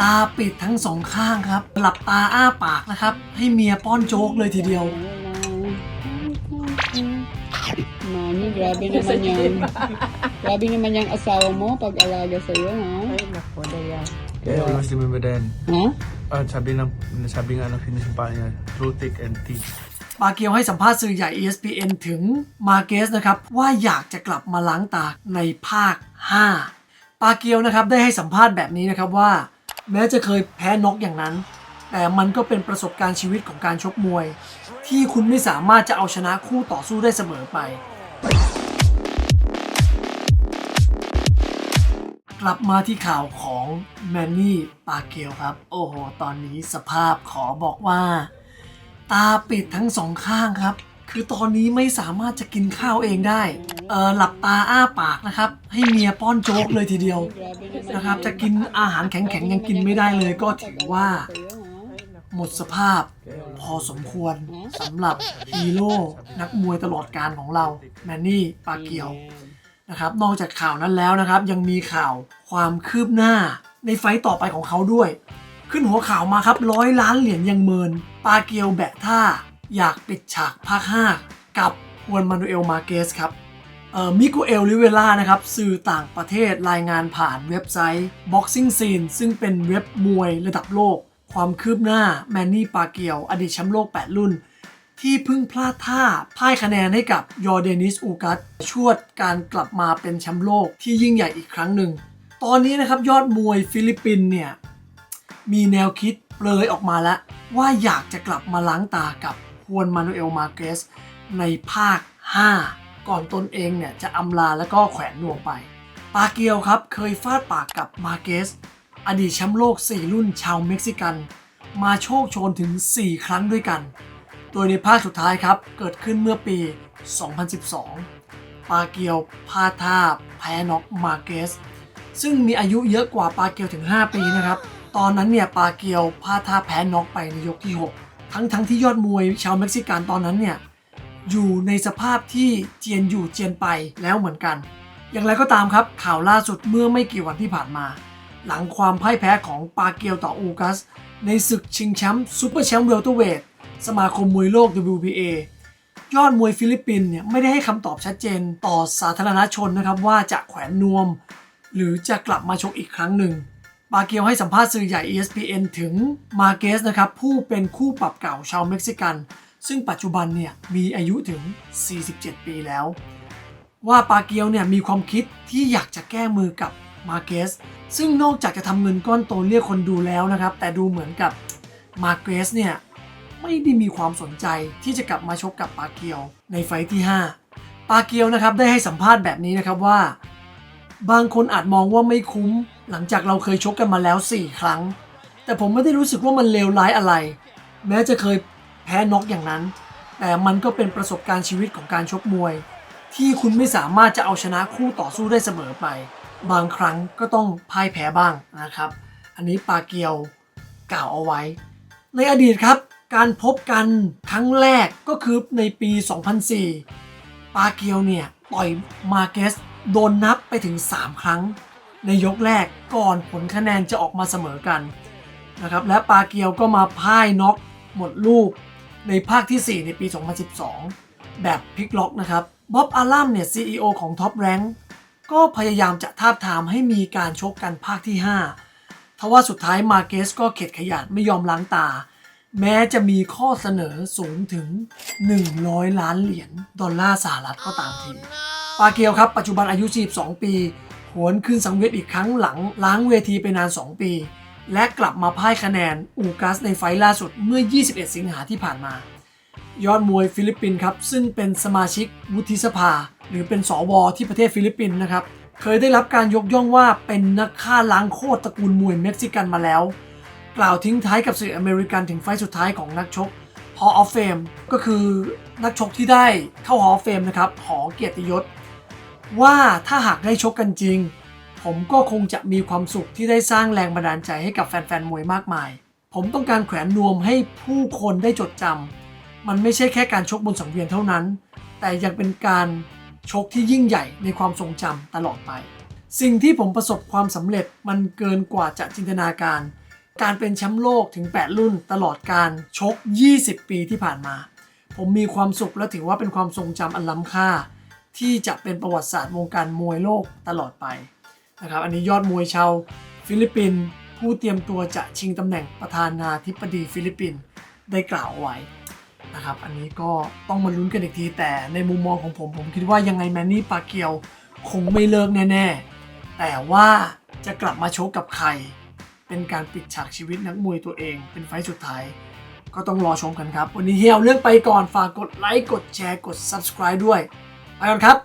ตาปิดทั้งสองข้างครับ หลับตาอ้าปากนะครับ ให้เมียป้อนโจ๊กเลยทีเดียว Mami, grabe naman yan. grabe naman yung asawa mo pag-alaga sa'yo, ha? Ay, naku, Dayan. I always remember then. Ha? Uh, sabi ng sabi nga ng sinusumpaan niya, through thick and thin. ปาเกียวให้สัมภาษณ์สื่อใหญ่ ESPN ถึงมาเกสนะครับ ว่าอยากจะกลับมาล้างตาในภาค 5 ปาเกียวนะครับได้ให้สัมภาษณ์แบบนี้นะครับว่า แม้จะเคยแพ้น็อกอย่างนั้น แต่มันก็เป็นประสบการณ์ชีวิตของการชกมวย ที่คุณไม่สามารถจะเอาชนะคู่ต่อสู้ได้เสมอไป กลับมาที่ข่าวของแมนนี่ปาเกียวครับ โอ้โห ตอนนี้สภาพขอบอกว่า ตาปิดทั้งสองข้างครับ คือตอนนี้ไม่สามารถจะกินข้าวเองได้ เออหลับตาอ้าปากนะครับ ให้เมียป้อนโจ๊กเลยทีเดียวนะครับ จะกินอาหารแข็งๆยังกินไม่ได้เลยก็ถือว่า หมดสภาพพอสมควรสำหรับฮีโร่นักมวยตลอดการของเราแมนนี่ปาเกียวนะครับ นอกจากข่าวนั้นแล้วนะครับ ยังมีข่าวความคืบหน้าในไฟต์ต่อไปของเขาด้วย ขึ้นหัวข่าวมาครับร้อยล้านเหรียญยังเมิน ปาเกียวแบะท่า อยากปิดฉากภาค 5 กับฮวนมานูเอลมาเกสครับ มิกูเอลลิเวล่านะครับสื่อต่างประเทศรายงานผ่านเว็บไซต์ Boxing Scene ซึ่งเป็นเว็บมวยระดับโลก ความคืบหน้าแมนนี่ปาเกียว อดีตแชมป์โลก 8 รุ่น ที่เพิ่งพลาดท่าพ่ายคะแนนให้กับยอร์เดนิสอูกัสชวดการกลับมาเป็นแชมป์โลกที่ยิ่งใหญ่อีกครั้งหนึ่ง ตอนนี้นะครับยอดมวยฟิลิปปินเนี่ยมีแนวคิดเลยออกมาแล้ว ว่าอยากจะกลับมาล้างตากับฮวนมานูเอลมาเกสในภาค 5 ก่อนตนเองเนี่ยจะอำลาแล้วก็แขวนนวมไป ปาเกียวครับเคยฟาดปากกับมาเกส อดีตแชมป์โลก 4 รุ่นชาวเม็กซิกัน มาโชคโชนถึง 4 ครั้งด้วยกัน โดยในภาคสุดท้ายครับเกิดขึ้นเมื่อปี 2012 ปาเกียวพลาดท่าแพ้น็อกมาเกส ซึ่งมีอายุเยอะกว่าปาเกียวถึง 5 ปีนะครับ ตอนนั้นเนี่ยปาเกียวพลาดท่าแพ้น็อกไปในยกที่ 6 ทั้งทั้งที่ยอดมวยชาวเม็กซิกันตอนนั้นเนี่ย อยู่ในสภาพที่เจียนอยู่เจียนไปแล้วเหมือนกัน อย่างไรก็ตามครับข่าวล่าสุดเมื่อไม่กี่วันที่ผ่านมา หลังความพ่ายแพ้ของปาเกียวต่ออูกัส ในศึกชิงแชมป์ซูเปอร์แชมป์เวลเตอร์เวทสมาคมมวยโลก WBA ยอดมวยฟิลิปปินส์เนี่ยไม่ได้ให้คำตอบชัดเจนต่อสาธารณชนนะครับว่าจะแขวนนวม หรือจะกลับมาชกอีกครั้งหนึ่งปาเกียวให้สัมภาษณ์สื่อใหญ่ ESPN ถึงมาเกสนะครับผู้เป็นคู่ปรับเก่าชาวเม็กซิกัน ซึ่งปัจจุบันเนี่ยมีอายุถึง 47 ปีแล้ว ว่าปาเกียวเนี่ยมีความคิดที่อยากจะแก้มือกับมาเกสซึ่งนอกจากจะทำเงินก้อนโตเรียกคนดูแล้วนะครับ แต่ดูเหมือนกับมาเกสเนี่ยไม่ได้มีความสนใจที่จะกลับมาชกกับปาเกียวในไฟที่ 5 ปาเกียวนะครับได้ให้สัมภาษณ์แบบนี้นะครับว่า บางคนอาจมองว่าไม่คุ้ม หลังจากเราเคยชกกันมาแล้ว 4 ครั้ง แต่ผมไม่ได้รู้สึกว่ามันเลวร้ายอะไร แม้จะเคย แพ้น็อกอย่างนั้น แต่มันก็เป็นประสบการณ์ชีวิตของการชกมวย ที่คุณไม่สามารถจะเอาชนะคู่ต่อสู้ได้เสมอไป บางครั้งก็ต้องพ่ายแพ้บ้างนะครับ อันนี้ปาเกียวกล่าวเอาไว้ ในอดีตครับ การพบกันครั้งแรกก็คือในปี 2004 ปาเกียวเนี่ยต่อยมาเกสโดนนับไปถึง 3 ครั้ง ในยกแรกก่อนผลคะแนนจะออกมาเสมอกันนะครับและปาเกียวก็มาพ่ายน็อกหมดลูก ในภาคที่ 4 ในปี 2012 แบบพลิกล็อกนะครับบ๊อบอารัมเนี่ย CEO ของ Top Rank ก็พยายามจะทาบทามให้มีการชกกันภาคที่ 5 ทว่าสุดท้ายมาเกสก็เข็ดขยาดไม่ยอมล้างตา แม้จะมีข้อเสนอสูงถึง 100 ล้านเหรียญดอลลาร์สหรัฐก็ตามทีปาเกียวครับปัจจุบันอายุ 42 ปี หวนขึ้นสังเวียนอีกครั้งหลังล้างเวทีไปนาน 2 ปี และกลับมาพ่ายคะแนนอูกัสในไฟล์ล่าสุดเมื่อ 21 สิงหาที่ผ่านมา ยอดมวยฟิลิปปินส์ครับ ซึ่งเป็นสมาชิกวุฒิสภา หรือเป็นสวที่ประเทศฟิลิปปินส์นะครับ เคยได้รับการยกย่องว่าเป็นนักฆ่าล้างโคตรตระกูลมวยเม็กซิกันมาแล้ว กล่าวทิ้งท้ายกับสื่ออเมริกันถึงไฟล์สุดท้ายของนักชก Hall of Fame ก็คือนักชกที่ได้เข้า Hall of Fame นะครับหอเกียรติยศว่าถ้าหากได้ชกกันจริง ผมก็คงจะมีความสุขที่ได้สร้างแรงบันดาลใจให้กับแฟนๆมวยมากมาย ผมต้องการแขวนนวมให้ผู้คนได้จดจำมันไม่ใช่แค่การชกบนสังเวียนเท่านั้น แต่ยังเป็นการชกที่ยิ่งใหญ่ในความทรงจำตลอดไป สิ่งที่ผมประสบความสำเร็จมันเกินกว่าจะจินตนาการ การเป็นแชมป์โลกถึง 8 รุ่นตลอดการชก 20 ปีที่ผ่านมา ผมมีความสุขและถือว่าเป็นความทรงจำอันล้ำค่า ที่จะเป็นประวัติศาสตร์วงการมวยโลกตลอดไป นะครับอันนี้ยอดมวยชาวฟิลิปปินส์ผู้เตรียมตัวจะชิงตำแหน่งประธานาธิบดีฟิลิปปินส์ได้กล่าวเอาไว้นะครับอันนี้ก็ต้องมาลุ้นกันอีกทีแต่ในมุมมองของผมผมคิดว่ายังไงแมนนี่ปาเกียวคงไม่เลิกแน่ๆ แต่ว่าจะกลับมาชกกับใคร เป็นการปิดฉากชีวิตนักมวยตัวเอง เป็นไฟสุดท้าย ก็ต้องรอชมกันครับ วันนี้เฮียเอาเรื่องไปก่อนฝากกดไลค์กดแชร์กด subscribe ด้วยไปก่อนครับ